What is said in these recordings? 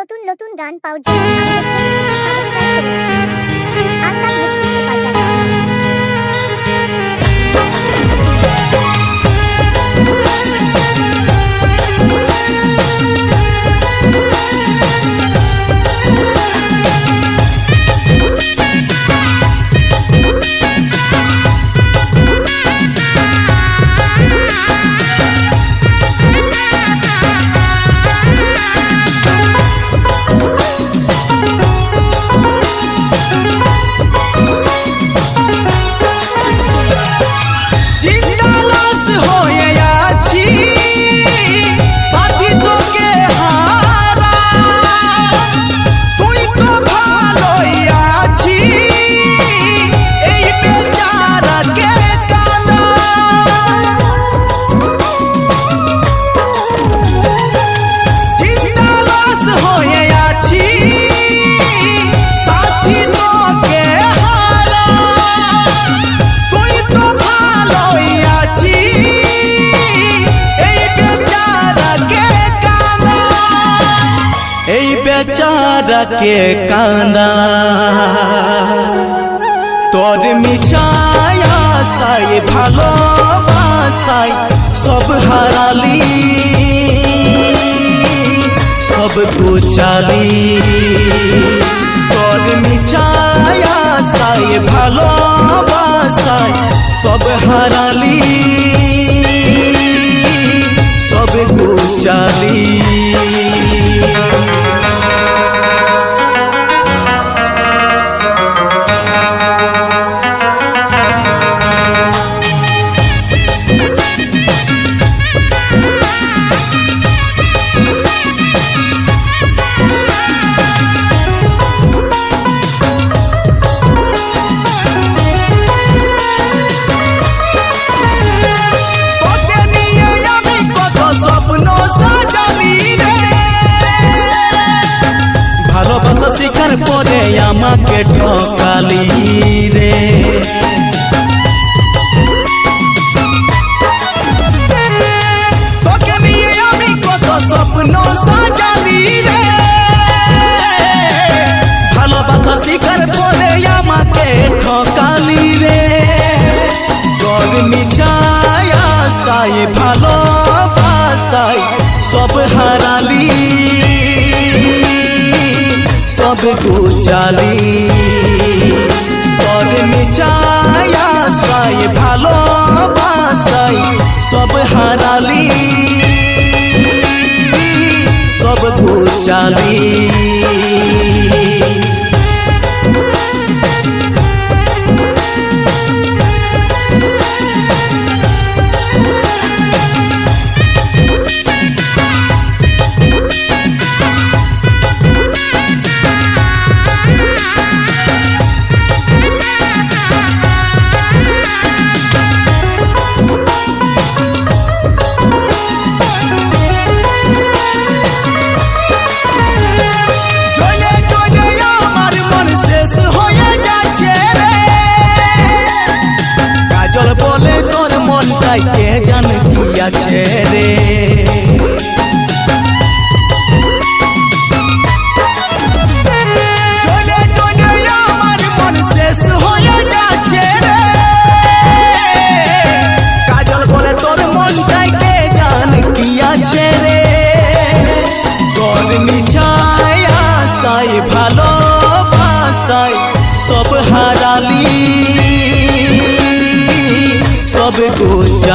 নতুন নতুন গান পাওয়ার জন্য কে কাঁদা? তোর মিছায় আশায় ভালোবাসায় সব হারালি সব কুচালি सबको চালি পরনে চায়া সাই ভালোবাসাই সব হারালি সব কো চালি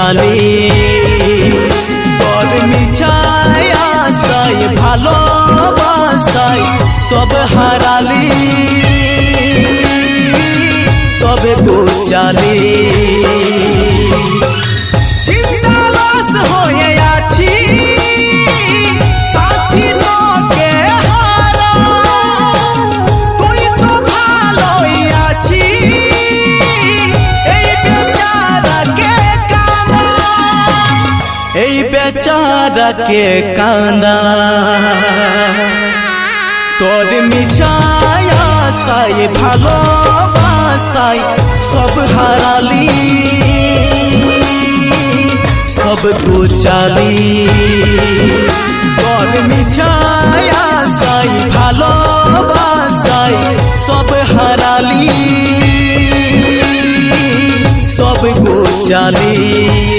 ডালে বর মিছায় ভালো ভালোবাসায় সব হারালি। সবে গোচালে। के कांदा। तोर मिठाया साई, भालो बासाई, सब हराली। सब गुचाली तोर मिठाया साई, भालो बासाई, सब हराली। सब गोचाली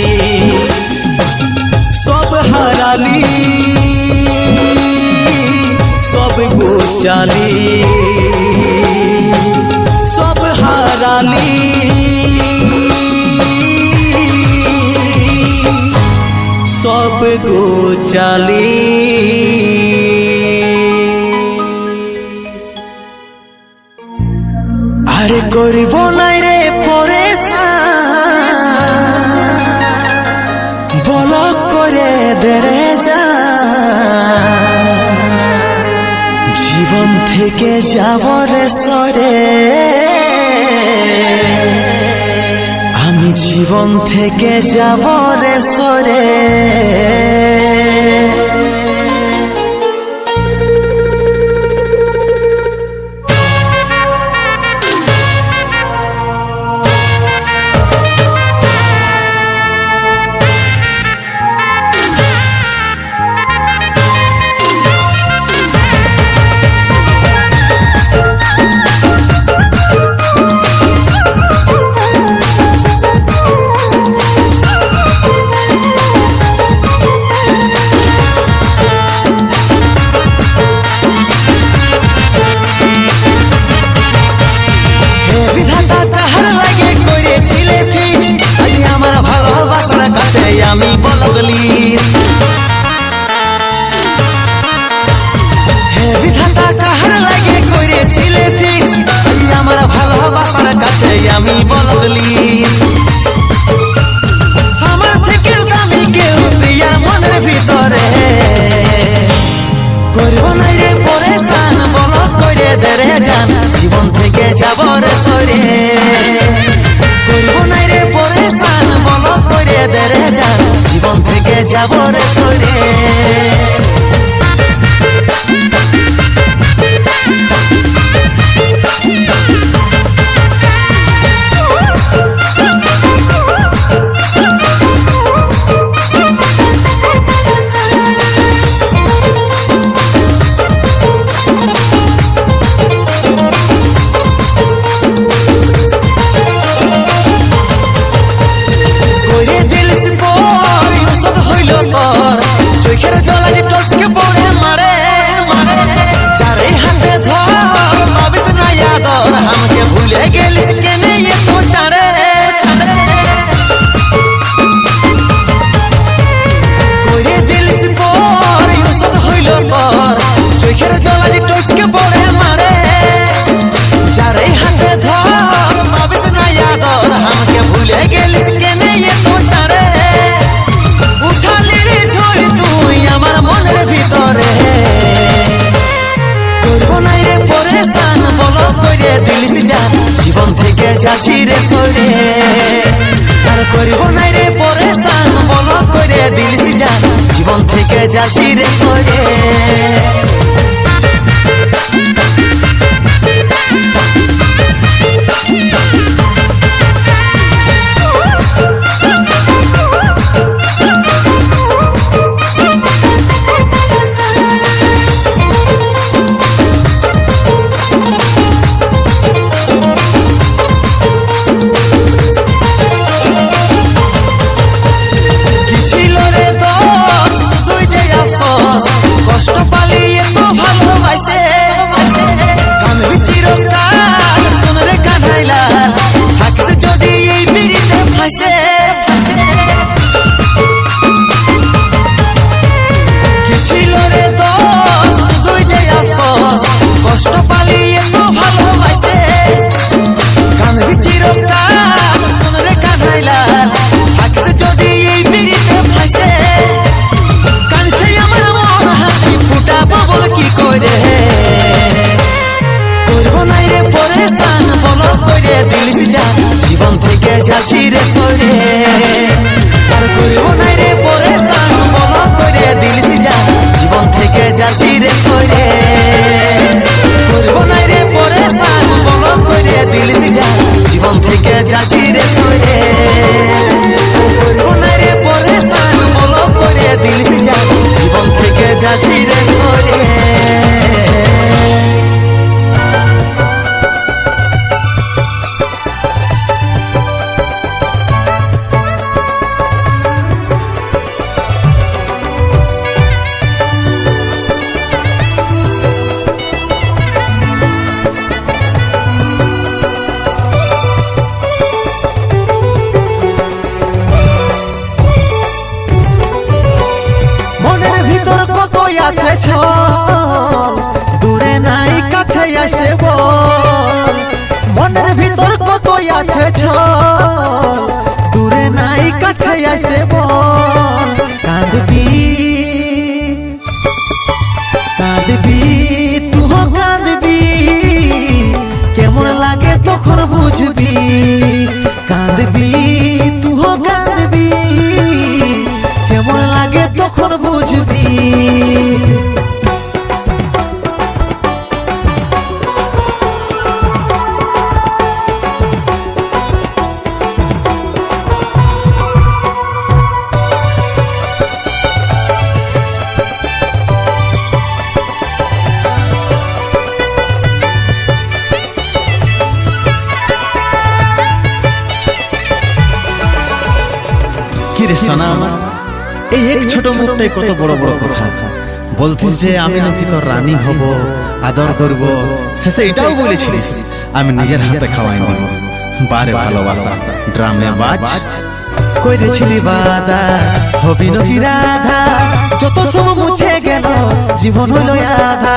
चाली सब हाराली सब गो चाली সরে আমি জীবন থেকে যাব রে সরে। gira sore আছে ছল দূরে নাই কাছে আসে কাঁদবি কাঁদবি তুহ কাঁদবি, কেমন লাগে তখন বুঝবি। কাঁদবি তুহ কাঁদবি, কেমন লাগে তখন বুঝবি। রে সোনা, এই এক ছোট মুখটাই কত বড় বড় কথা। বলতিস যে, আমি নাকি তোর রানী হব, আদর করব। শেষে এটাও বলেছিলিস, আমি নিজের হাতে খাওয়াই দিব বারে ভালোবাসা, ড্রামে বাজ। করেছিলি বাদা, হবি নকি রাধা, যত সব মুছে গেল, জীবন হইল আধা।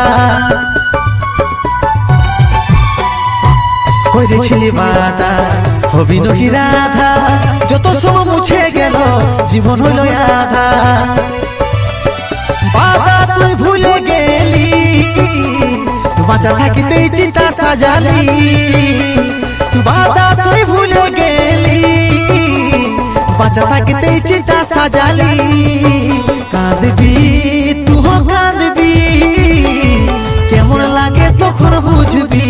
করেছিলি বাদা হবি নকি রাধা, যত সব মুছে গেল, জীবন হইল আধা। বাদা তুই ভুলে গেলি, বাঁচা থাকিতেই চিন্তা সাজালি। বাদা তুই ভুলে গেলি, বাঁচা থাকিতেই চিন্তা সাজালি। কাঁদবি, তুহ কাঁদবি, কেমন লাগে তখন বুঝবি।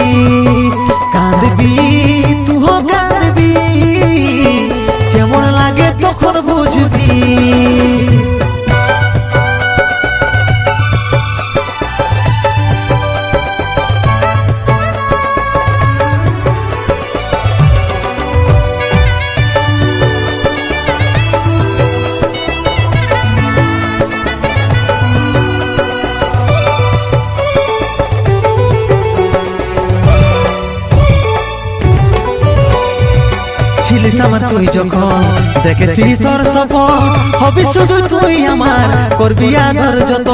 দেখেছি তোর সপন হবি শুধু তুই আমার করবি আদর যত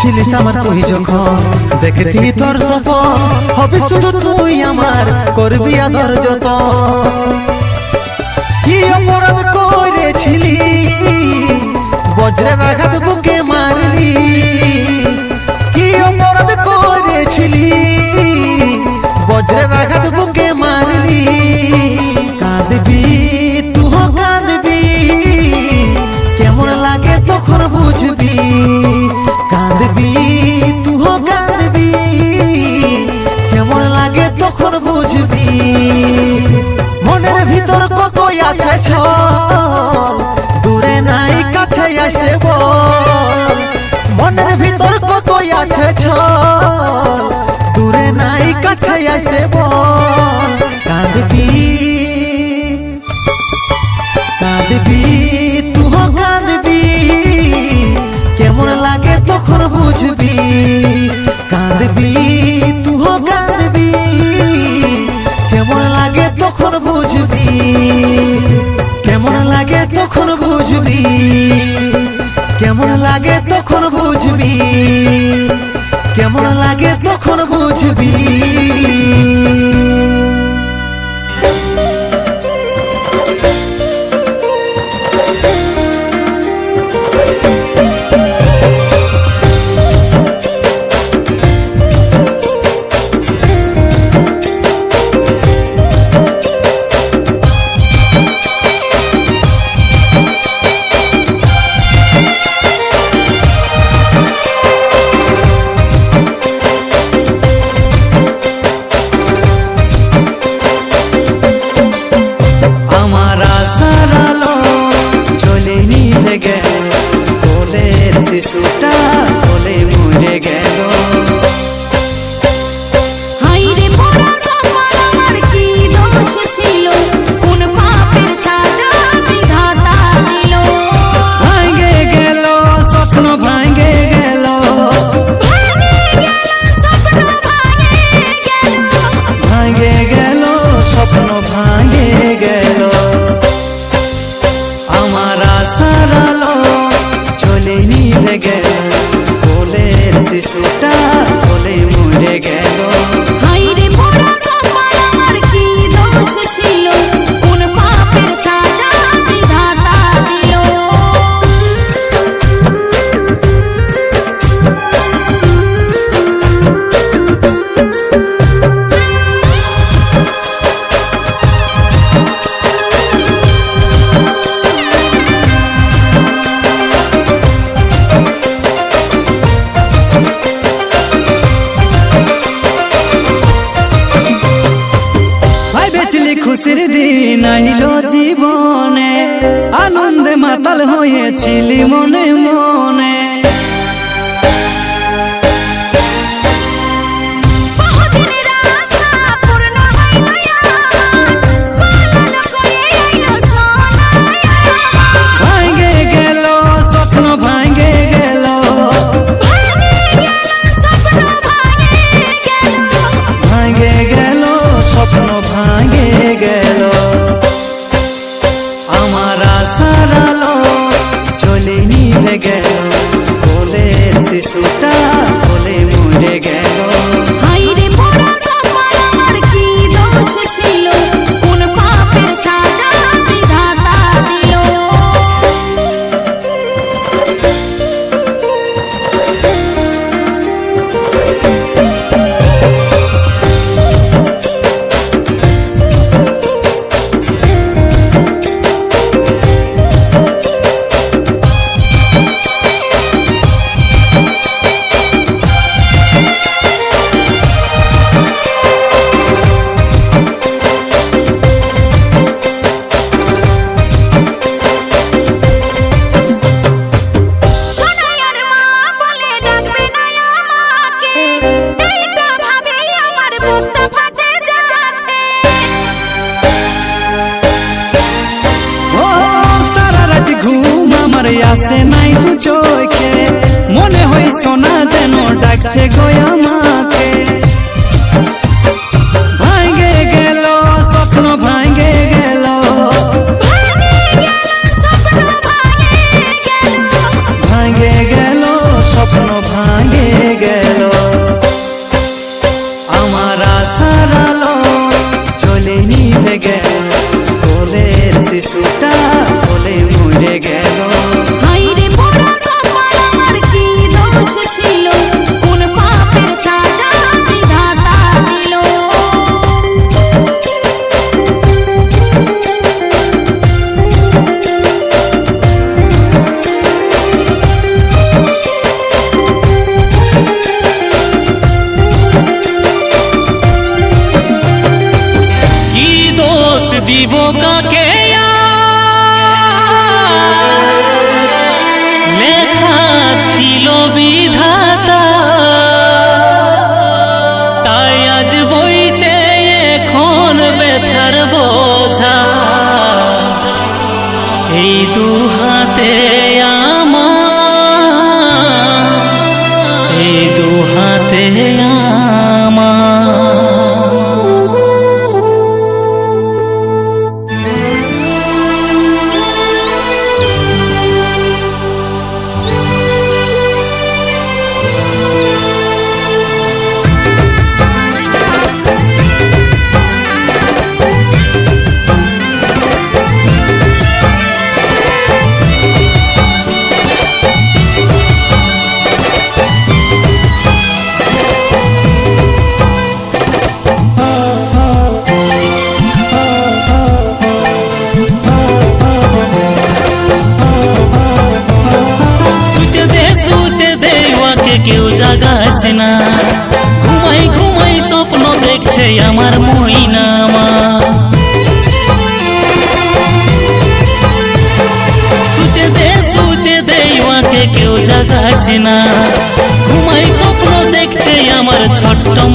ছিলিস আমার তুই যখন। দেখেছি তোর সপন হবি শুধু তুই আমার করবি আদর যত কি অপরাধ করেছিলি? বজ্রের আঘাত বুকে মারলি। কি অপরাধ করেছিলি? বজ্রের আঘাত বুকে কাঁদবি, তুহ কাঁদবি, কেমন লাগে তখন বুঝবি। কাঁদবি, তুহ কাঁদবি, কেমন লাগে তখন বুঝবি। মনের ভিতর কত আছে ছল, দূরে নাই, কাছে আসে বল। মনের ভিতর কত আছে ছল, দূরে নাই, কাছে আসে বল। কাঁদবি, তুহ কাঁদবি, কেমন লাগে তখন বুঝবি। কাঁদবি, তুহ কাঁদবি, কেমন লাগে তখন বুঝবি। কেমন লাগে তখন বুঝবি, কেমন লাগে তখন বুঝবি। কেমন লাগে তখন বুঝবি।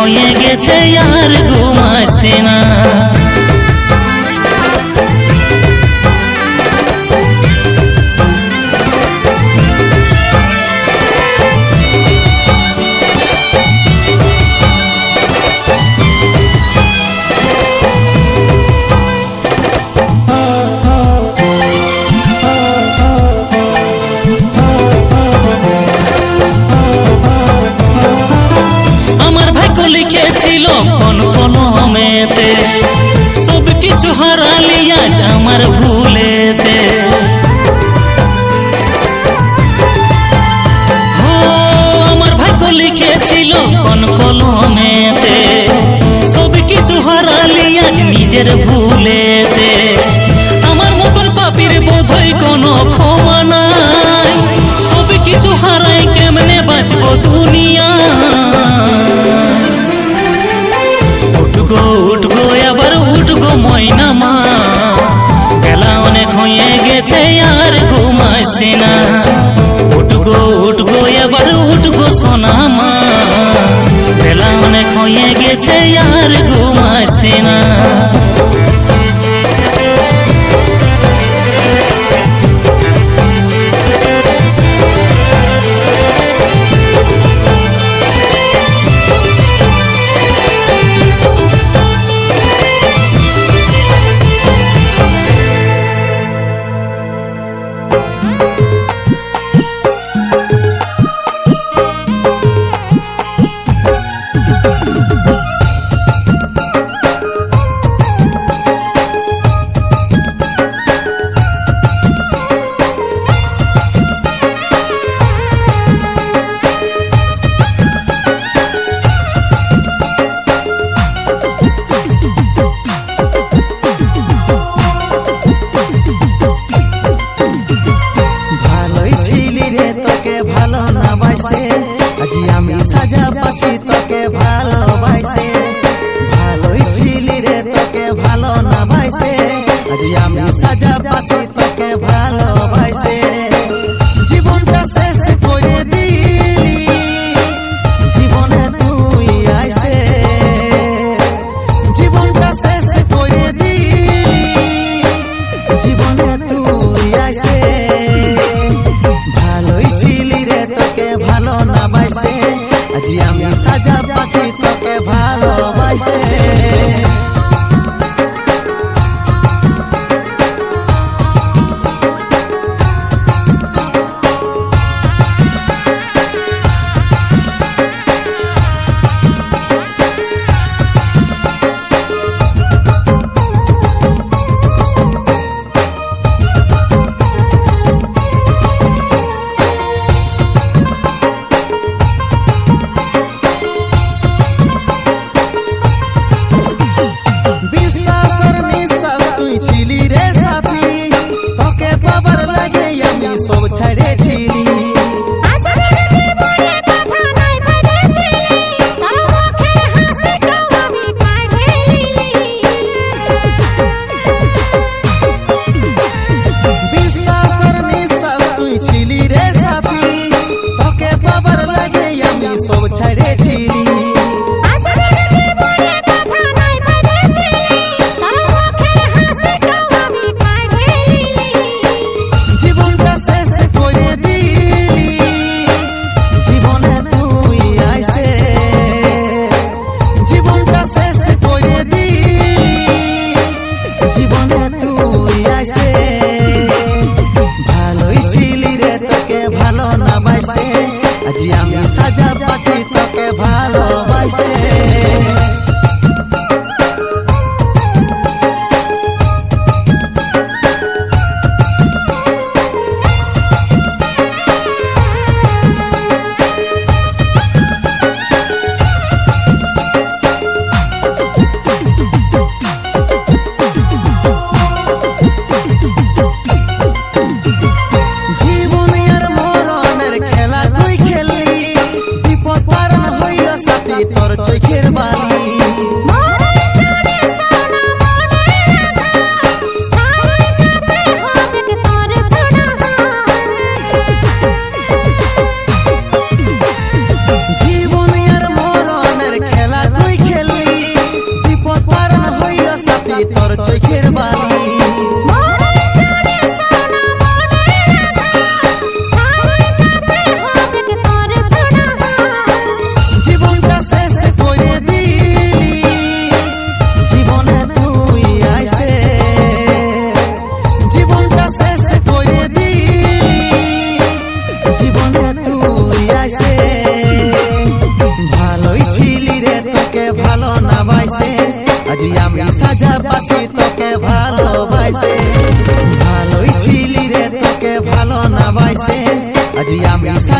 হয়ে গেছে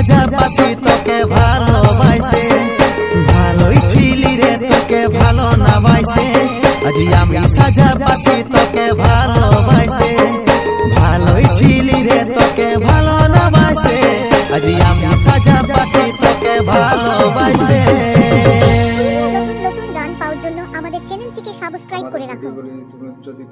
সাজা পাচ্ছি তোকে ভালোবাসে। ভালোই ছিলি রে তোকে ভালো না বাইসে। আজ আমি সাজা পাচ্ছি তোকে ভালোবাসে। ভালোই ছিলি রে তোকে ভালো না বাসে আজ আমি সাজা পাচ্ছি তোকে ভালোবাসে। নতুন নতুন গান পাওয়ার জন্য আমাদের চ্যানেলটিকে সাবস্ক্রাইব করে যদি